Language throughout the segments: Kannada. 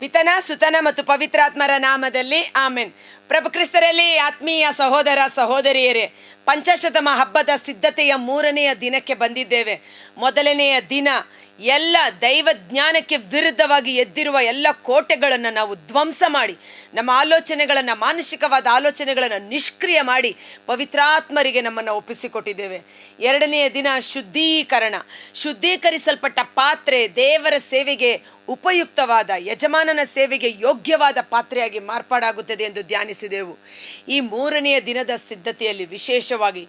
ಪಿತನ, ಸುತನ ಮತ್ತು ಪವಿತ್ರಾತ್ಮರ ನಾಮದಲ್ಲಿ ಆಮೆನ್. ಪ್ರಭು ಕ್ರಿಸ್ತರಲ್ಲಿ ಆತ್ಮೀಯ ಸಹೋದರ, ಸಹೋದರಿಯರೇ, ಪಂಚಶತಮ ಹಬ್ಬದ ಸಿದ್ಧತೆಯ ಮೂರನೆಯ ದಿನಕ್ಕೆ ಬಂದಿದ್ದೇವೆ. ಮೊದಲನೆಯ ದಿನ ಎಲ್ಲ ದೈವ ಜ್ಞಾನಕ್ಕೆ ವಿರುದ್ಧವಾಗಿ ಎದ್ದಿರುವ ಎಲ್ಲ ಕೋಟೆಗಳನ್ನು ನಾವು ಧ್ವಂಸ ಮಾಡಿ, ನಮ್ಮ ಆಲೋಚನೆಗಳನ್ನು, ಮಾನಸಿಕವಾದ ಆಲೋಚನೆಗಳನ್ನು ನಿಷ್ಕ್ರಿಯ ಮಾಡಿ ಪವಿತ್ರಾತ್ಮರಿಗೆ ನಮ್ಮನ್ನು ಒಪ್ಪಿಸಿಕೊಟ್ಟಿದ್ದೇವೆ. ಎರಡನೆಯ ದಿನ ಶುದ್ಧೀಕರಣ. ಶುದ್ಧೀಕರಿಸಲ್ಪಟ್ಟ ಪಾತ್ರೆ ದೇವರ ಸೇವೆಗೆ ಉಪಯುಕ್ತವಾದ, ಯಜಮಾನನ ಸೇವೆಗೆ ಯೋಗ್ಯವಾದ ಪಾತ್ರೆಯಾಗಿ ಮಾರ್ಪಾಡಾಗುತ್ತದೆ ಎಂದು ಧ್ಯಾನಿಸಿದೆವು. ಈ ಮೂರನೆಯ ದಿನದ ಸಿದ್ಧತೆಯಲ್ಲಿ ವಿಶೇಷವಾಗಿ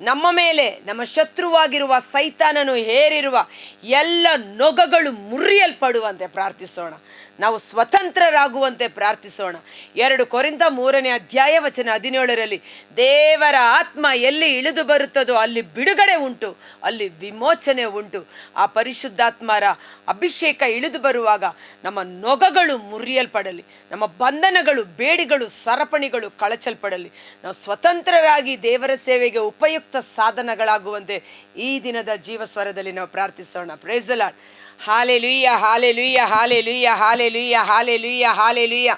ನಮ್ಮ ಮೇಲೆ ನಮ್ಮ ಶತ್ರುವಾಗಿರುವ ಸೈತಾನನು ಹೇರಿರುವ ಎಲ್ಲ ನೊಗಗಳು ಮುರಿಯಲ್ಪಡುವಂತೆ ಪ್ರಾರ್ಥಿಸೋಣ. ನಾವು ಸ್ವತಂತ್ರರಾಗುವಂತೆ ಪ್ರಾರ್ಥಿಸೋಣ. ಎರಡು ಕೊರಿಂದ ಮೂರನೇ ಅಧ್ಯಾಯ ವಚನ ಹದಿನೇಳರಲ್ಲಿ, ದೇವರ ಆತ್ಮ ಎಲ್ಲಿ ಇಳಿದು ಬರುತ್ತದೋ ಅಲ್ಲಿ ಬಿಡುಗಡೆ ಉಂಟು, ಅಲ್ಲಿ ವಿಮೋಚನೆ ಉಂಟು. ಆ ಪರಿಶುದ್ಧಾತ್ಮರ ಅಭಿಷೇಕ ಇಳಿದು ಬರುವಾಗ ನಮ್ಮ ನೊಗಗಳು ಮುರಿಯಲ್ಪಡಲಿ, ನಮ್ಮ ಬಂಧನಗಳು, ಬೇಡಿಗಳು, ಸರಪಣಿಗಳು ಕಳಚಲ್ಪಡಲಿ. ನಾವು ಸ್ವತಂತ್ರರಾಗಿ ದೇವರ ಸೇವೆಗೆ ಉಪಯುಕ್ತ ಸಾಧನಗಳಾಗುವಂತೆ ಈ ದಿನದ ಜೀವಸ್ವರದಲ್ಲಿ ನಾವು ಪ್ರಾರ್ಥಿಸೋಣ. ಪ್ರೇಸ್ ದ ಲಾರ್ಡ್ ಹಾಲೆ ಲುಯ್ಯ ಹಾಲೆ ಲುಯ್ಯ ಹಾಲೆ ಲುಯ್ಯ ಹಾಲೆ ಲುಯ್ಯ ಹಾಲೆ ಲುಯ್ಯ ಹಾಲೆ ಲುಯ್ಯ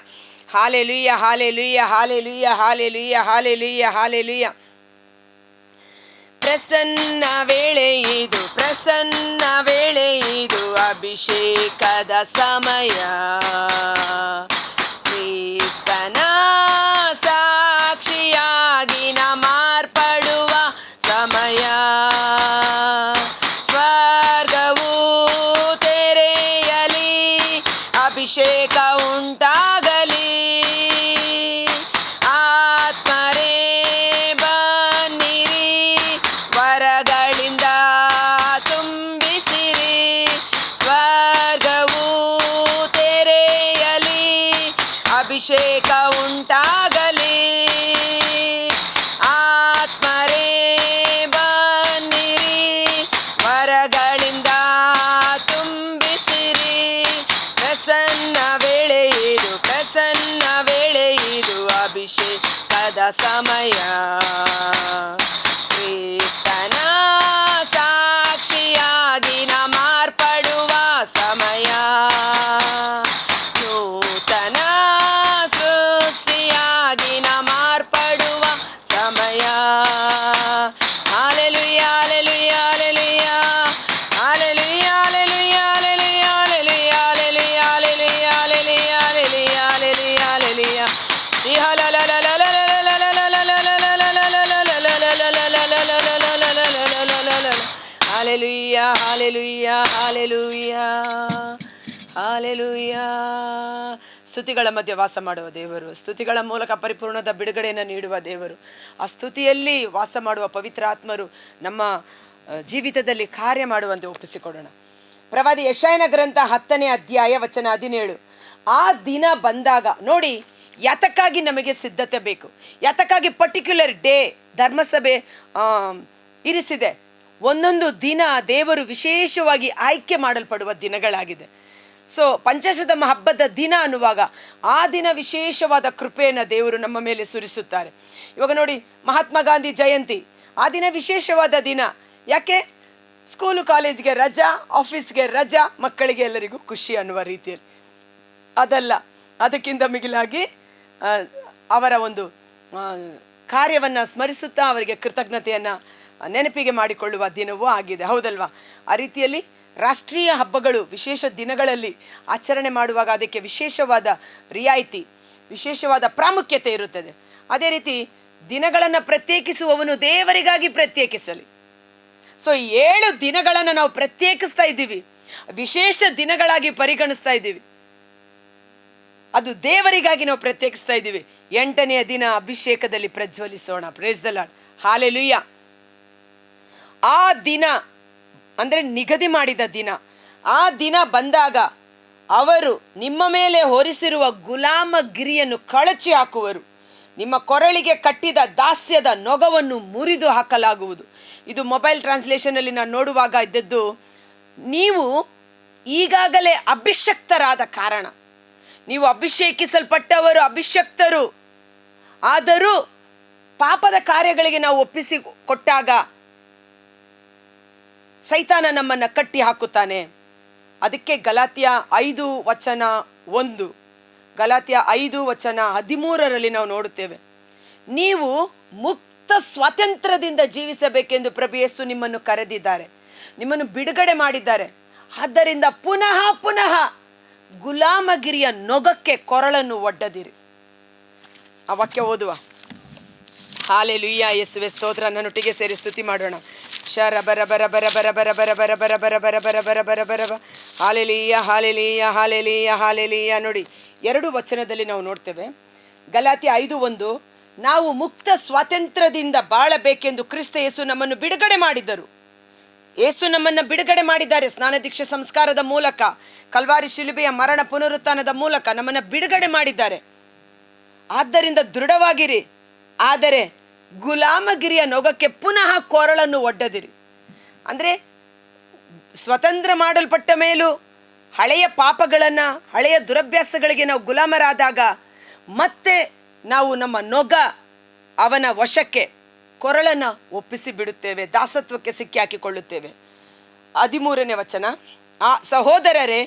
ಹಾಲೆ ಲುಯ್ಯ ಹಾಲೆ ಲುಯ್ಯ ಹಾಲೆ ಲುಯ್ಯ ಹಾಲೆ ಲುಯ್ಯ ಹಾಲೆ ಲುಯ್ಯ ಹಾಲೆ ಲುಯ್ಯ ಪ್ರಸನ್ನ ವೇಳೆ ಇದು, ಪ್ರಸನ್ನ ವೇಳೆ ಇದು ಅಭಿಷೇಕದ ಸಮಯ. ಕ್ರಿಸ್ತನ ಸಾಕ್ಷಿಯಾಗಿ సమయా ಹಾಲೆಲುಯ್ಯ ಸ್ತುತಿಗಳ ಮಧ್ಯೆ ವಾಸ ಮಾಡುವ ದೇವರು, ಸ್ತುತಿಗಳ ಮೂಲಕ ಪರಿಪೂರ್ಣದ ಬಿಡುಗಡೆಯನ್ನು ನೀಡುವ ದೇವರು. ಆ ಸ್ತುತಿಯಲ್ಲಿ ವಾಸ ಮಾಡುವ ಪವಿತ್ರ ಆತ್ಮರು ನಮ್ಮ ಜೀವಿತದಲ್ಲಿ ಕಾರ್ಯ ಮಾಡುವಂತೆ ಒಪ್ಪಿಸಿಕೊಡೋಣ. ಪ್ರವಾದಿ ಯಶಾಯನ ಗ್ರಂಥ ಹತ್ತನೇ ಅಧ್ಯಾಯ ವಚನ ಹದಿನೇಳು. ಆ ದಿನ ಬಂದಾಗ, ನೋಡಿ, ಯಾತಕ್ಕಾಗಿ ನಮಗೆ ಸಿದ್ಧತೆ ಬೇಕು? ಯಾತಕ್ಕಾಗಿ ಪರ್ಟಿಕ್ಯುಲರ್ ಡೇ ಧರ್ಮಸಭೆ ಇರಿಸಿದೆ? ಒಂದೊಂದು ದಿನ ದೇವರು ವಿಶೇಷವಾಗಿ ಆಯ್ಕೆ ಮಾಡಲ್ಪಡುವ ದಿನಗಳಾಗಿದೆ. ಸೊ ಪಂಚಶತಮ ಹಬ್ಬದ ದಿನ ಅನ್ನುವಾಗ ಆ ದಿನ ವಿಶೇಷವಾದ ಕೃಪೆಯನ್ನು ದೇವರು ನಮ್ಮ ಮೇಲೆ ಸುರಿಸುತ್ತಾರೆ. ಇವಾಗ ನೋಡಿ, ಮಹಾತ್ಮ ಗಾಂಧಿ ಜಯಂತಿ, ಆ ದಿನ ವಿಶೇಷವಾದ ದಿನ. ಯಾಕೆ? ಸ್ಕೂಲು, ಕಾಲೇಜ್ಗೆ ರಜಾ, ಆಫೀಸ್ಗೆ ರಜಾ, ಮಕ್ಕಳಿಗೆ ಎಲ್ಲರಿಗೂ ಖುಷಿ ಅನ್ನುವ ರೀತಿಯಲ್ಲಿ. ಅದಲ್ಲ, ಅದಕ್ಕಿಂತ ಮಿಗಿಲಾಗಿ ಅವರ ಒಂದು ಕಾರ್ಯವನ್ನು ಸ್ಮರಿಸುತ್ತಾ ಅವರಿಗೆ ಕೃತಜ್ಞತೆಯನ್ನು ನೆನಪಿಗೆ ಮಾಡಿಕೊಳ್ಳುವ ದಿನವೂ ಆಗಿದೆ. ಹೌದಲ್ವಾ? ಆ ರೀತಿಯಲ್ಲಿ ರಾಷ್ಟ್ರೀಯ ಹಬ್ಬಗಳು ವಿಶೇಷ ದಿನಗಳಲ್ಲಿ ಆಚರಣೆ ಮಾಡುವಾಗ ಅದಕ್ಕೆ ವಿಶೇಷವಾದ ರಿಯಾಯಿತಿ, ವಿಶೇಷವಾದ ಪ್ರಾಮುಖ್ಯತೆ ಇರುತ್ತದೆ. ಅದೇ ರೀತಿ ದಿನಗಳನ್ನು ಪ್ರತ್ಯೇಕಿಸುವವನು ದೇವರಿಗಾಗಿ ಪ್ರತ್ಯೇಕಿಸಲಿ. ಸೊ ಏಳು ದಿನಗಳನ್ನು ನಾವು ಪ್ರತ್ಯೇಕಿಸ್ತಾ ಇದ್ದೀವಿ. ವಿಶೇಷ ದಿನಗಳಾಗಿ ಪರಿಗಣಿಸ್ತಾ ಇದ್ದೀವಿ. ಅದು ದೇವರಿಗಾಗಿ ನಾವು ಪ್ರತ್ಯೇಕಿಸ್ತಾ ಇದ್ದೀವಿ. ಎಂಟನೆಯ ದಿನ ಅಭಿಷೇಕದಲ್ಲಿ ಪ್ರಜ್ವಲಿಸೋಣ. ಪ್ರೇಸ್ ದ ಲಾರ್ಡ್ ಹಾಲೆಲುಯ್ಯ ಆ ದಿನ, ಅಂದರೆ ನಿಗದಿ ಮಾಡಿದ ದಿನ, ಆ ದಿನ ಬಂದಾಗ ಅವರು ನಿಮ್ಮ ಮೇಲೆ ಹೊರಿಸಿರುವ ಗುಲಾಮಗಿರಿಯನ್ನು ಕಳಚಿ ಹಾಕುವರು. ನಿಮ್ಮ ಕೊರಳಿಗೆ ಕಟ್ಟಿದ ದಾಸ್ಯದ ನೊಗವನ್ನು ಮುರಿದು ಹಾಕಲಾಗುವುದು. ಇದು ಮೊಬೈಲ್ ಟ್ರಾನ್ಸ್ಲೇಷನಲ್ಲಿ ನಾನು ನೋಡುವಾಗ ಇದ್ದದ್ದು, ನೀವು ಈಗಾಗಲೇ ಅಭಿಷಕ್ತರಾದ ಕಾರಣ. ನೀವು ಅಭಿಷೇಕಿಸಲ್ಪಟ್ಟವರು ಅಭಿಷಕ್ತರು. ಆದರೂ ಪಾಪದ ಕಾರ್ಯಗಳಿಗೆ ನಾವು ಒಪ್ಪಿಸಿ ಕೊಟ್ಟಾಗ ಸೈತಾನ ನಮ್ಮನ್ನು ಕಟ್ಟಿ ಹಾಕುತ್ತಾನೆ. ಅದಕ್ಕೆ ಗಲಾತ್ಯ ಐದು ವಚನ ಒಂದು. ಗಲಾತ್ಯ ಐದು ವಚನ ಹದಿಮೂರರಲ್ಲಿ ನಾವು ನೋಡುತ್ತೇವೆ. ನೀವು ಮುಕ್ತ ಸ್ವಾತಂತ್ರ್ಯದಿಂದ ಜೀವಿಸಬೇಕೆಂದು ಪ್ರಭು ನಿಮ್ಮನ್ನು ಕರೆದಿದ್ದಾರೆ. ನಿಮ್ಮನ್ನು ಬಿಡುಗಡೆ ಮಾಡಿದ್ದಾರೆ. ಆದ್ದರಿಂದ ಪುನಃ ಪುನಃ ಗುಲಾಮಗಿರಿಯ ನೊಗಕ್ಕೆ ಕೊರಳನ್ನು ಒಡ್ಡದಿರಿ. ಆ ವಾಕ್ಯ ಓದುವ. ಹಾಲೆ ಲುಯ್ಯ ಯೇಸುವೆ ಸ್ತೋತ್ರ, ನನ್ನೊಟ್ಟಿಗೆ ಸೇರಿ ಸ್ತುತಿ ಮಾಡೋಣ. ಶರ ಬರ ಬರ ಬರ ಬರ ಬರ ಬರ ಬರ ಬರ ಬರ ಬರ ಬರ ಬರ ಬರ ಬರ ಬ ಹಾಲೆಲೀಯ ಹಾಲೆಲೀಯ ಹಾಲೆಲೀಯ ಹಾಲೆಲೀಯ ನೋಡಿ ಎರಡು ವಚನದಲ್ಲಿ ನಾವು ನೋಡ್ತೇವೆ ಗಲಾತಿ ಐದು ಒಂದು ನಾವು ಮುಕ್ತ ಸ್ವಾತಂತ್ರ್ಯದಿಂದ ಬಾಳಬೇಕೆಂದು ಕ್ರಿಸ್ತ ಯೇಸು ನಮ್ಮನ್ನು ಬಿಡುಗಡೆ ಮಾಡಿದರು ಯೇಸು ನಮ್ಮನ್ನು ಬಿಡುಗಡೆ ಮಾಡಿದ್ದಾರೆ ಸ್ನಾನ ದೀಕ್ಷೆ ಸಂಸ್ಕಾರದ ಮೂಲಕ ಕಲ್ವಾರಿ ಶಿಲುಬೆಯ ಮರಣ ಪುನರುತ್ಥಾನದ ಮೂಲಕ ನಮ್ಮನ್ನು ಬಿಡುಗಡೆ ಮಾಡಿದ್ದಾರೆ ಆದ್ದರಿಂದ ದೃಢವಾಗಿರಿ ಆದರೆ ಗುಲಾಮಗಿರಿಯ ನೊಗಕ್ಕೆ ಪುನಃ ಕೊರಳನ್ನು ಒಡ್ಡದಿರಿ. ಅಂದರೆ ಸ್ವತಂತ್ರ ಮಾಡಲ್ಪಟ್ಟ ಮೇಲೂ ಹಳೆಯ ಪಾಪಗಳನ್ನು, ಹಳೆಯ ದುರಭ್ಯಾಸಗಳಿಗೆ ನಾವು ಗುಲಾಮರಾದಾಗ ಮತ್ತೆ ನಾವು ನಮ್ಮ ನೊಗ ಅವನ ವಶಕ್ಕೆ ಕೊರಳನ್ನು ಒಪ್ಪಿಸಿ ಬಿಡುತ್ತೇವೆ, ದಾಸತ್ವಕ್ಕೆ ಸಿಕ್ಕಿ ಹಾಕಿಕೊಳ್ಳುತ್ತೇವೆ ಹದಿಮೂರನೇ ವಚನ, ಆ ಸಹೋದರರೇ,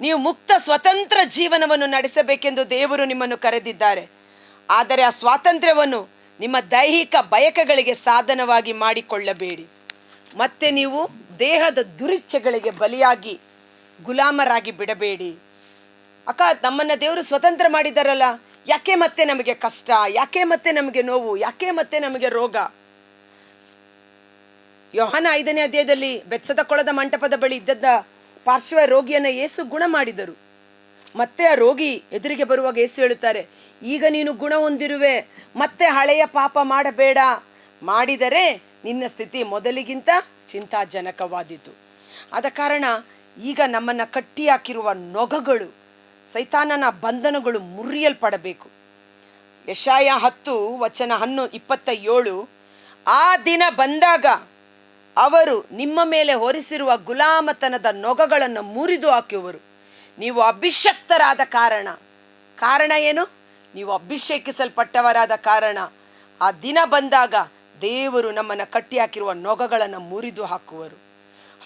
ನೀವು ಮುಕ್ತ ಸ್ವತಂತ್ರ ಜೀವನವನ್ನು ನಡೆಸಬೇಕೆಂದು ದೇವರು ನಿಮ್ಮನ್ನು ಕರೆದಿದ್ದಾರೆ. ಆದರೆ ಆ ಸ್ವಾತಂತ್ರ್ಯವನ್ನು ನಿಮ್ಮ ದೈಹಿಕ ಬಯಕೆಗಳಿಗೆ ಸಾಧನವಾಗಿ ಮಾಡಿಕೊಳ್ಳಬೇಡಿ. ಮತ್ತೆ ನೀವು ದೇಹದ ದುರಿಚ್ಛೆಗಳಿಗೆ ಬಲಿಯಾಗಿ ಗುಲಾಮರಾಗಿ ಬಿಡಬೇಡಿ. ಅಕ್ಕ, ನಮ್ಮನ್ನ ದೇವರು ಸ್ವತಂತ್ರ ಮಾಡಿದಾರಲ್ಲ, ಯಾಕೆ ಮತ್ತೆ ನಮಗೆ ಕಷ್ಟ, ಯಾಕೆ ಮತ್ತೆ ನಮಗೆ ನೋವು, ಯಾಕೆ ಮತ್ತೆ ನಮಗೆ ರೋಗ? ಯೋಹನ ಐದನೇ ಅಧ್ಯಾಯದಲ್ಲಿ ಬೆಚ್ಚದ ಕೊಳದ ಮಂಟಪದ ಬಳಿ ಇದ್ದದ್ದ ಪಾರ್ಶ್ವ ರೋಗಿಯನ್ನು ಏಸು ಗುಣ ಮಾಡಿದರು ಮತ್ತೆ ಆ ರೋಗಿ ಎದುರಿಗೆ ಬರುವಾಗ ಯೇಸು ಹೇಳುತ್ತಾರೆ, ಈಗ ನೀನು ಗುಣ ಹೊಂದಿರುವೆ, ಮತ್ತೆ ಹಳೆಯ ಪಾಪ ಮಾಡಬೇಡ. ಮಾಡಿದರೆ ನಿನ್ನ ಸ್ಥಿತಿ ಮೊದಲಿಗಿಂತ ಚಿಂತಾಜನಕವಾದೀತು. ಆದ ಕಾರಣ ಈಗ ನಮ್ಮನ್ನು ಕಟ್ಟಿ ಹಾಕಿರುವ ನೊಗಗಳು, ಸೈತಾನನ ಬಂಧನಗಳು ಮುರಿಯಲ್ಪಡಬೇಕು. ಯಶಾಯ ಹತ್ತು ವಚನ ಹನ್ನು ಇಪ್ಪತ್ತ ಏಳು, ಆ ದಿನ ಬಂದಾಗ ಅವರು ನಿಮ್ಮ ಮೇಲೆ ಹೊರಿಸಿರುವ ಗುಲಾಮತನದ ನೊಗಗಳನ್ನು ಮುರಿದು ಹಾಕುವರು. ನೀವು ಅಭಿಷಕ್ತರಾದ ಕಾರಣ. ಕಾರಣ ಏನು? ನೀವು ಅಭಿಷೇಕಿಸಲ್ಪಟ್ಟವರಾದ ಕಾರಣ. ಆ ದಿನ ಬಂದಾಗ ದೇವರು ನಮ್ಮನ್ನು ಕಟ್ಟಿ ಹಾಕಿರುವ ನೊಗಗಳನ್ನು ಮುರಿದು ಹಾಕುವರು.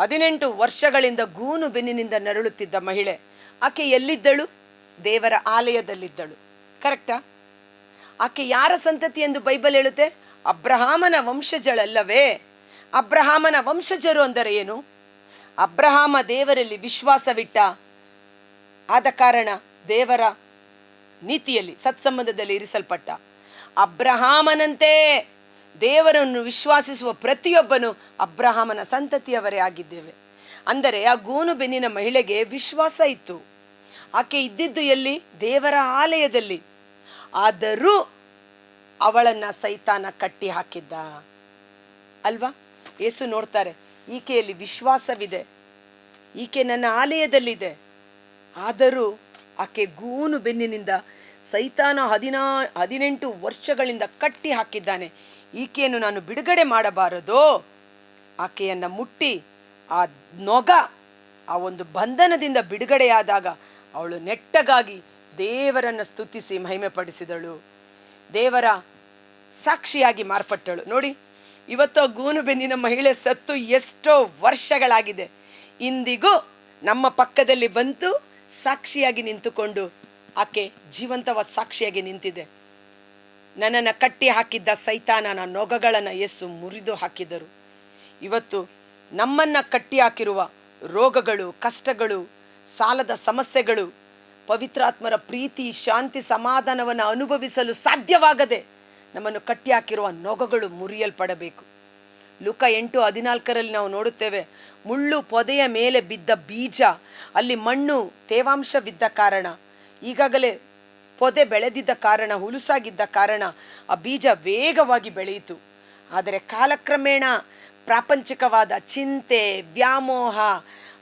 ಹದಿನೆಂಟು ವರ್ಷಗಳಿಂದ ಗೂನು ಬೆನ್ನಿನಿಂದ ನರಳುತ್ತಿದ್ದ ಮಹಿಳೆ, ಆಕೆ ಎಲ್ಲಿದ್ದಳು? ದೇವರ ಆಲಯದಲ್ಲಿದ್ದಳು. ಕರೆಕ್ಟಾ? ಆಕೆ ಯಾರ ಸಂತತಿ ಎಂದು ಬೈಬಲ್ ಹೇಳುತ್ತೆ? ಅಬ್ರಹಾಮನ ವಂಶಜಳಲ್ಲವೇ? ಅಬ್ರಹಾಮನ ವಂಶಜರು ಅಂದರೆ ಏನು? ಅಬ್ರಹಾಮ ದೇವರಲ್ಲಿ ವಿಶ್ವಾಸವಿಟ್ಟ ಆದ ಕಾರಣ ದೇವರ ನೀತಿಯಲ್ಲಿ, ಸತ್ಸಂಬಂಧದಲ್ಲಿ ಇರಿಸಲ್ಪಟ್ಟ. ಅಬ್ರಹಾಮನಂತೆ ದೇವರನ್ನು ವಿಶ್ವಾಸಿಸುವ ಪ್ರತಿಯೊಬ್ಬನು ಅಬ್ರಹಾಮನ ಸಂತತಿಯವರೇ ಆಗಿದ್ದೇವೆ. ಅಂದರೆ ಆ ಗೂನು ಬೆನ್ನಿನ ಮಹಿಳೆಗೆ ವಿಶ್ವಾಸ ಇತ್ತು. ಆಕೆ ಇದ್ದಿದ್ದು ಎಲ್ಲಿ? ದೇವರ ಆಲಯದಲ್ಲಿ. ಆದರೂ ಅವಳನ್ನ ಸೈತಾನ ಕಟ್ಟಿ ಹಾಕಿದ್ದ. ಅಲ್ವಾ? ಏಸು ನೋಡ್ತಾರೆ, ಈಕೆಯಲ್ಲಿ ವಿಶ್ವಾಸವಿದೆ. ಈಕೆ ನನ್ನ ಆಲಯದಲ್ಲಿದೆ. ಆದರೂ ಆಕೆ ಗೂನು ಬೆನ್ನಿನಿಂದ ಸೈತಾನ ಹದಿನಾ, ಹದಿನೆಂಟು ವರ್ಷಗಳಿಂದ ಕಟ್ಟಿ ಹಾಕಿದ್ದಾನೆ. ಈಕೆಯನ್ನು ನಾನು ಬಿಡುಗಡೆ ಮಾಡಬಾರದೋ. ಆಕೆಯನ್ನು ಮುಟ್ಟಿ ಆ ನೊಗ ಆ ಒಂದು ಬಂಧನದಿಂದ ಬಿಡುಗಡೆಯಾದಾಗ ಅವಳು ನೆಟ್ಟಗಾಗಿ ದೇವರನ್ನು ಸ್ತುತಿಸಿ ಮಹಿಮೆಪಡಿಸಿದಳು. ದೇವರ ಸಾಕ್ಷಿಯಾಗಿ ಮಾರ್ಪಟ್ಟಳು. ನೋಡಿ, ಇವತ್ತು ಗೂನು ಬೆನ್ನಿನ ಮಹಿಳೆ ಸತ್ತು ಎಷ್ಟೋ ವರ್ಷಗಳಾಗಿದೆ. ಇಂದಿಗೂ ನಮ್ಮ ಪಕ್ಕದಲ್ಲಿ ಬಂತು ಸಾಕ್ಷಿಯಾಗಿ ನಿಂತುಕೊಂಡು ಆಕೆ ಜೀವಂತವ ಸಾಕ್ಷಿಯಾಗಿ ನಿಂತಿದೆ. ನನ್ನನ್ನು ಕಟ್ಟಿ ಹಾಕಿದ್ದ ಸೈತಾನನ ನೊಗಗಳನ್ನು ಯೇಸು ಮುರಿದು ಹಾಕಿದರು. ಇವತ್ತು ನಮ್ಮನ್ನು ಕಟ್ಟಿ ಹಾಕಿರುವ ರೋಗಗಳು, ಕಷ್ಟಗಳು, ಸಾಲದ ಸಮಸ್ಯೆಗಳು, ಪವಿತ್ರಾತ್ಮರ ಪ್ರೀತಿ, ಶಾಂತಿ, ಸಮಾಧಾನವನ್ನು ಅನುಭವಿಸಲು ಸಾಧ್ಯವಾಗದೆ ನಮ್ಮನ್ನು ಕಟ್ಟಿ ಹಾಕಿರುವ ನೊಗಗಳು ಮುರಿಯಲ್ಪಡಬೇಕು. ಲುಕ ಎಂಟು ಹದಿನಾಲ್ಕರಲ್ಲಿ ನಾವು ನೋಡುತ್ತೇವೆ. ಮುಳ್ಳು ಪೊದೆಯ ಮೇಲೆ ಬಿದ್ದ ಬೀಜ, ಅಲ್ಲಿ ಮಣ್ಣು ತೇವಾಂಶವಿದ್ದ ಕಾರಣ. ಈಗಾಗಲೇ ಪೊದೆ ಬೆಳೆದಿದ್ದ ಕಾರಣ, ಹುಲುಸಾಗಿದ್ದ ಕಾರಣ ಆ ಬೀಜ ವೇಗವಾಗಿ ಬೆಳೆಯಿತು. ಆದರೆ ಕಾಲಕ್ರಮೇಣ ಪ್ರಾಪಂಚಿಕವಾದ ಚಿಂತೆ, ವ್ಯಾಮೋಹ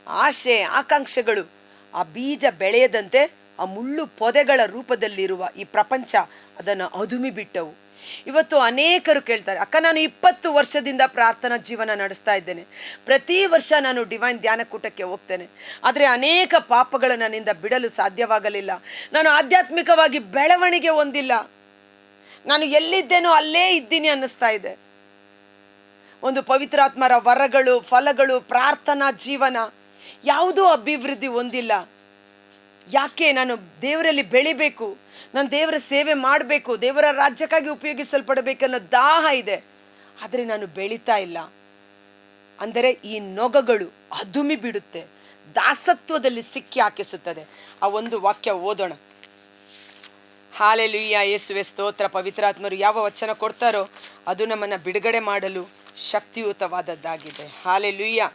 ಆಶೆ ಆಕಾಂಕ್ಷೆಗಳು ಆ ಬೀಜ ಬೆಳೆಯದಂತೆ ಆ ಮುಳ್ಳು ಪೊದೆಗಳ ರೂಪದಲ್ಲಿರುವ ಈ ಪ್ರಪಂಚ ಅದನ್ನು ಅದುಮಿ ಬಿಟ್ಟವು ಇವತ್ತು ಅನೇಕರು ಕೇಳ್ತಾರೆ, ಅಕ್ಕ, ನಾನು ಇಪ್ಪತ್ತು ವರ್ಷದಿಂದ ಪ್ರಾರ್ಥನಾ ಜೀವನ ನಡೆಸ್ತಾ ಇದ್ದೇನೆ. ಪ್ರತಿ ವರ್ಷ ನಾನು ಡಿವೈನ್ ಧ್ಯಾನಕೂಟಕ್ಕೆ ಹೋಗ್ತೇನೆ. ಆದರೆ ಅನೇಕ ಪಾಪಗಳು ನನ್ನಿಂದ ಬಿಡಲು ಸಾಧ್ಯವಾಗಲಿಲ್ಲ. ನಾನು ಆಧ್ಯಾತ್ಮಿಕವಾಗಿ ಬೆಳವಣಿಗೆ ಹೊಂದಿಲ್ಲ. ನಾನು ಎಲ್ಲಿದ್ದೇನೋ ಅಲ್ಲೇ ಇದ್ದೀನಿ ಅನ್ನಿಸ್ತಾ ಇದೆ. ಒಂದು ಪವಿತ್ರಾತ್ಮರ ವರಗಳು, ಫಲಗಳು, ಪ್ರಾರ್ಥನಾ ಜೀವನ ಯಾವುದೂ ಅಭಿವೃದ್ಧಿ ಹೊಂದಿಲ್ಲ. ಯಾಕೆ ನಾನು ದೇವರಲ್ಲಿ ಬೆಳಿಬೇಕು? ನಾನು ದೇವರ ಸೇವೆ ಮಾಡಬೇಕು, ದೇವರ ರಾಜ್ಯಕ್ಕಾಗಿ ಉಪಯೋಗಿಸಲ್ಪಡಬೇಕನ್ನೋ ದಾಹ ಇದೆ. ಆದರೆ ನಾನು ಬೆಳೀತಾ ಇಲ್ಲ. ಅಂದರೆ ಈ ನೊಗಗಳು ಅದುಮಿ ಬಿಡುತ್ತೆ, ದಾಸತ್ವದಲ್ಲಿ ಸಿಕ್ಕಿ ಹಾಕಿಸುತ್ತದೆ. ಆ ಒಂದು ವಾಕ್ಯ ಓದೋಣ. ಹಾಲೆಲುಯ್ಯ ಯೇಸುವೆ ಸ್ತೋತ್ರ, ಪವಿತ್ರಾತ್ಮರು ಯಾವ ವಚನ ಕೊಡ್ತಾರೋ ಅದು ನಮ್ಮನ್ನು ಬಿಡುಗಡೆ ಮಾಡಲು ಶಕ್ತಿಯುತವಾದದ್ದಾಗಿದೆ. ಹಾಲೆಲುಯ್ಯ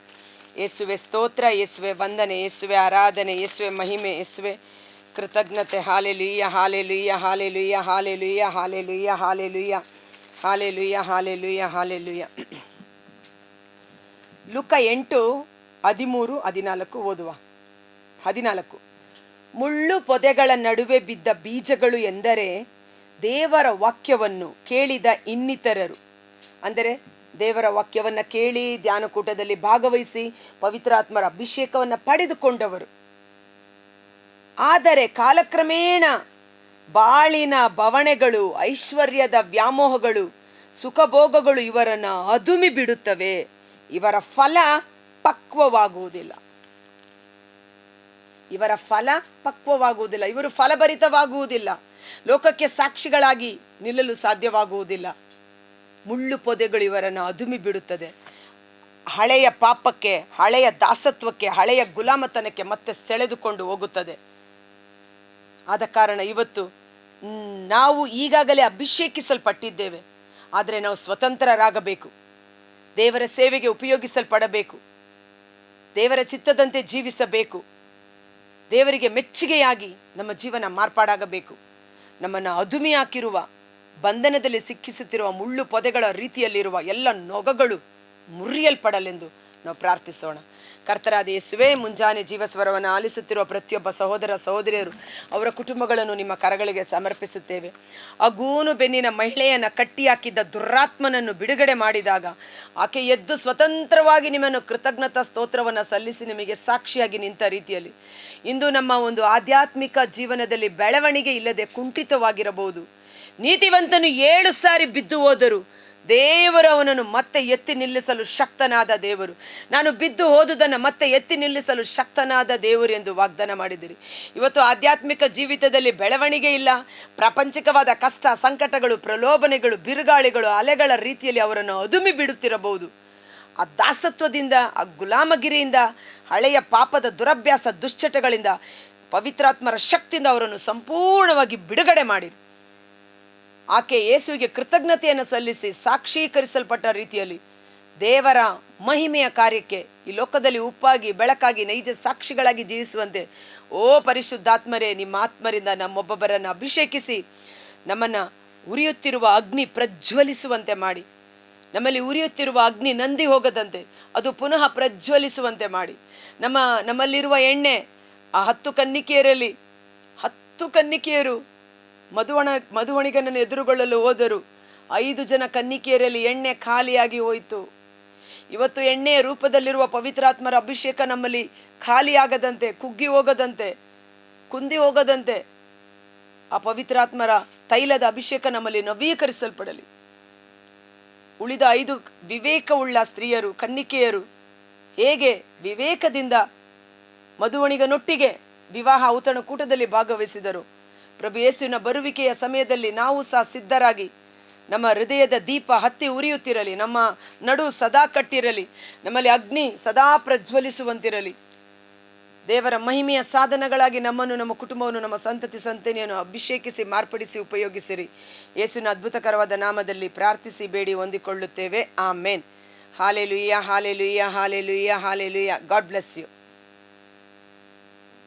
ಯೇಸುವೆ ಸ್ತೋತ್ರ, ಯೇಸುವೆ ವಂದನೆ, ಯೇಸುವೆ ಆರಾಧನೆ, ಯೇಸುವೆ ಮಹಿಮೆ, ಯೇಸುವೆ ಕೃತಜ್ಞತೆ, hallelujah hallelujah hallelujah hallelujah hallelujah hallelujah hallelujah hallelujah hallelujah. ಲುಕ ಎಂಟು, ಹದಿಮೂರು, ಹದಿನಾಲ್ಕು ಓದುವ. ಹದಿನಾಲ್ಕು. ಮುಳ್ಳು ಪೊದೆಗಳ ನಡುವೆ ಬಿದ್ದ ಬೀಜಗಳು ಎಂದರೆ ದೇವರ ವಾಕ್ಯವನ್ನು ಕೇಳಿದ ಇನ್ನಿತರರು. ಅಂದರೆ ದೇವರ ವಾಕ್ಯವನ್ನು ಕೇಳಿ ಧ್ಯಾನಕೂಟದಲ್ಲಿ ಭಾಗವಹಿಸಿ ಪವಿತ್ರಾತ್ಮರ ಅಭಿಷೇಕವನ್ನು ಪಡೆದುಕೊಂಡವರು. ಆದರೆ ಕಾಲಕ್ರಮೇಣ ಬಾಳಿನ ಬವಣೆಗಳು, ಐಶ್ವರ್ಯದ ವ್ಯಾಮೋಹಗಳು, ಸುಖಭೋಗಗಳು ಇವರನ್ನು ಅದುಮಿ ಬಿಡುತ್ತವೆ. ಇವರ ಫಲ ಪಕ್ವವಾಗುವುದಿಲ್ಲ. ಇವರ ಫಲ ಪಕ್ವವಾಗುವುದಿಲ್ಲ. ಇವರು ಫಲಭರಿತವಾಗುವುದಿಲ್ಲ. ಲೋಕಕ್ಕೆ ಸಾಕ್ಷಿಗಳಾಗಿ ನಿಲ್ಲಲು ಸಾಧ್ಯವಾಗುವುದಿಲ್ಲ. ಮುಳ್ಳು ಪೊದೆಗಳು ಇವರನ್ನು ಅದುಮಿ ಬಿಡುತ್ತದೆ. ಹಳೆಯ ಪಾಪಕ್ಕೆ, ಹಳೆಯ ದಾಸತ್ವಕ್ಕೆ, ಹಳೆಯ ಗುಲಾಮತನಕ್ಕೆ ಮತ್ತೆ ಸೆಳೆದುಕೊಂಡು ಹೋಗುತ್ತದೆ. ಆದ ಕಾರಣ ಇವತ್ತು ನಾವು ಈಗಾಗಲೇ ಅಭಿಷೇಕಿಸಲ್ಪಟ್ಟಿದ್ದೇವೆ. ಆದರೆ ನಾವು ಸ್ವತಂತ್ರರಾಗಬೇಕು. ದೇವರ ಸೇವೆಗೆ ಉಪಯೋಗಿಸಲ್ಪಡಬೇಕು. ದೇವರ ಚಿತ್ತದಂತೆ ಜೀವಿಸಬೇಕು. ದೇವರಿಗೆ ಮೆಚ್ಚುಗೆಯಾಗಿ ನಮ್ಮ ಜೀವನ ಮಾರ್ಪಾಡಾಗಬೇಕು. ನಮ್ಮನ್ನು ಅದುಮಿ ಹಾಕಿರುವ ಬಂಧನದಲ್ಲಿ ಸಿಕ್ಕಿಸುತ್ತಿರುವ ಮುಳ್ಳು ಪೊದೆಗಳ ರೀತಿಯಲ್ಲಿರುವ ಎಲ್ಲ ನೊಗಗಳು ಮುರಿಯಲ್ಪಡಲೆಂದು ನಾವು ಪ್ರಾರ್ಥಿಸೋಣ. ಕರ್ತರಾದ ಯೇಸುವೆ, ಮುಂಜಾನೆ ಜೀವಸ್ವರವನ್ನು ಆಲಿಸುತ್ತಿರುವ ಪ್ರತಿಯೊಬ್ಬ ಸಹೋದರ ಸಹೋದರಿಯರು ಅವರ ಕುಟುಂಬಗಳನ್ನು ನಿಮ್ಮ ಕರಗಳಿಗೆ ಸಮರ್ಪಿಸುತ್ತೇವೆ. ಅಗೂನು ಬೆನ್ನಿನ ಮಹಿಳೆಯನ್ನು ಕಟ್ಟಿ ಹಾಕಿದ್ದ ದುರಾತ್ಮನನ್ನು ಬಿಡುಗಡೆ ಮಾಡಿದಾಗ ಆಕೆ ಎದ್ದು ಸ್ವತಂತ್ರವಾಗಿ ನಿಮ್ಮನ್ನು ಕೃತಜ್ಞತಾ ಸ್ತೋತ್ರವನ್ನು ಸಲ್ಲಿಸಿ ನಿಮಗೆ ಸಾಕ್ಷಿಯಾಗಿ ನಿಂತ ರೀತಿಯಲ್ಲಿ. ಇಂದು ನಮ್ಮ ಒಂದು ಆಧ್ಯಾತ್ಮಿಕ ಜೀವನದಲ್ಲಿ ಬೆಳವಣಿಗೆ ಇಲ್ಲದೆ ಕುಂಠಿತವಾಗಿರಬಹುದು. ನೀತಿವಂತನು ಏಳು ಸಾರಿ ಬಿದ್ದು ಹೋದರು ದೇವರು ಅವನನ್ನು ಮತ್ತೆ ಎತ್ತಿ ನಿಲ್ಲಿಸಲು ಶಕ್ತನಾದ ದೇವರು. ನಾನು ಬಿದ್ದು ಹೋದುದನ್ನು ಮತ್ತೆ ಎತ್ತಿ ನಿಲ್ಲಿಸಲು ಶಕ್ತನಾದ ದೇವರು ಎಂದು ವಾಗ್ದಾನ ಮಾಡಿದಿರಿ ಇವತ್ತು ಆಧ್ಯಾತ್ಮಿಕ ಜೀವಿತದಲ್ಲಿ ಬೆಳವಣಿಗೆ ಇಲ್ಲ. ಪ್ರಾಪಂಚಿಕವಾದ ಕಷ್ಟ, ಸಂಕಟಗಳು, ಪ್ರಲೋಭನೆಗಳು, ಬಿರುಗಾಳಿಗಳು, ಅಲೆಗಳ ರೀತಿಯಲ್ಲಿ ಅವರನ್ನು ಅದುಮಿ ಬಿಡುತ್ತಿರಬಹುದು. ಆ ದಾಸತ್ವದಿಂದ, ಆ ಗುಲಾಮಗಿರಿಯಿಂದ, ಹಳೆಯ ಪಾಪದ ದುರಭ್ಯಾಸ ದುಶ್ಚಟಗಳಿಂದ, ಪವಿತ್ರಾತ್ಮರ ಶಕ್ತಿಯಿಂದ ಅವರನ್ನು ಸಂಪೂರ್ಣವಾಗಿ ಬಿಡುಗಡೆ ಮಾಡಿರಿ. ಆಕೆ ಯೇಸುವಿಗೆ ಕೃತಜ್ಞತೆಯನ್ನು ಸಲ್ಲಿಸಿ ಸಾಕ್ಷೀಕರಿಸಲ್ಪಟ್ಟ ರೀತಿಯಲ್ಲಿ ದೇವರ ಮಹಿಮೆಯ ಕಾರ್ಯಕ್ಕೆ ಈ ಲೋಕದಲ್ಲಿ ಉಪ್ಪಾಗಿ, ಬೆಳಕಾಗಿ, ನೈಜ ಸಾಕ್ಷಿಗಳಾಗಿ ಜೀವಿಸುವಂತೆ, ಓ ಪರಿಶುದ್ಧಾತ್ಮರೇ, ನಿಮ್ಮ ಆತ್ಮರಿಂದ ನಮ್ಮೊಬ್ಬೊಬ್ಬರನ್ನು ಅಭಿಷೇಕಿಸಿ, ನಮ್ಮನ್ನು ಉರಿಯುತ್ತಿರುವ ಅಗ್ನಿ ಪ್ರಜ್ವಲಿಸುವಂತೆ ಮಾಡಿ. ನಮ್ಮಲ್ಲಿ ಉರಿಯುತ್ತಿರುವ ಅಗ್ನಿ ನಂದಿ ಹೋಗದಂತೆ ಅದು ಪುನಃ ಪ್ರಜ್ವಲಿಸುವಂತೆ ಮಾಡಿ. ನಮ್ಮ ನಮ್ಮಲ್ಲಿರುವ ಎಣ್ಣೆ ಆ ಹತ್ತು ಕನ್ನಿಕೆಯರಲ್ಲಿ, ಹತ್ತು ಕನ್ನಿಕೆಯರು ಮಧುವಣ, ಮಧುವಣಿಗನನ್ನು ಎದುರುಗೊಳ್ಳಲು ಹೋದರು. ಐದು ಜನ ಕನ್ನಿಕೆಯರಲ್ಲಿ ಎಣ್ಣೆ ಖಾಲಿಯಾಗಿ ಹೋಯಿತು. ಇವತ್ತು ಎಣ್ಣೆಯ ರೂಪದಲ್ಲಿರುವ ಪವಿತ್ರಾತ್ಮರ ಅಭಿಷೇಕ ನಮ್ಮಲ್ಲಿ ಖಾಲಿಯಾಗದಂತೆ, ಕುಗ್ಗಿ ಹೋಗದಂತೆ, ಕುಂದಿ ಹೋಗದಂತೆ ಆ ಪವಿತ್ರಾತ್ಮರ ತೈಲದ ಅಭಿಷೇಕ ನಮ್ಮಲ್ಲಿ ನವೀಕರಿಸಲ್ಪಡಲಿ. ಉಳಿದ ಐದು ವಿವೇಕವುಳ್ಳ ಸ್ತ್ರೀಯರು, ಕನ್ನಿಕೆಯರು ಹೇಗೆ ವಿವೇಕದಿಂದ ಮಧುವಣಿಗನೊಟ್ಟಿಗೆ ವಿವಾಹ ಔತಣ ಕೂಟದಲ್ಲಿ ಭಾಗವಹಿಸಿದರು? ಪ್ರಭು ಯೇಸುವಿನ ಬರುವಿಕೆಯ ಸಮಯದಲ್ಲಿ ನಾವು ಸಹ ಸಿದ್ಧರಾಗಿ ನಮ್ಮ ಹೃದಯದ ದೀಪ ಹತ್ತಿ ಉರಿಯುತ್ತಿರಲಿ, ನಮ್ಮ ನಡು ಸದಾ ಕಟ್ಟಿರಲಿ, ನಮ್ಮಲ್ಲಿ ಅಗ್ನಿ ಸದಾ ಪ್ರಜ್ವಲಿಸುವಂತಿರಲಿ. ದೇವರ ಮಹಿಮೆಯ ಸಾಧನಗಳಾಗಿ ನಮ್ಮನ್ನು, ನಮ್ಮ ಕುಟುಂಬವನ್ನು, ನಮ್ಮ ಸಂತತಿ ಸಂತತಿಯನ್ನು ಅಭಿಷೇಕಿಸಿ, ಮಾರ್ಪಡಿಸಿ, ಉಪಯೋಗಿಸಿರಿ. ಯೇಸುವಿನ ಅದ್ಭುತಕರವಾದ ನಾಮದಲ್ಲಿ ಪ್ರಾರ್ಥಿಸಿ, ಬೇಡಿ ಹೊಂದಿಕೊಳ್ಳುತ್ತೇವೆ. ಆ ಮೇನ್ ಹಾಲೆ ಲುಯ್ಯ ಹಾಲೆ ಲುಯ್ಯ ಹಾಲೆ ಲುಯ್ಯ ಹಾಲೆ ಲುಯ್ಯ ಗಾಡ್ ಬ್ಲೆಸ್ ಯು.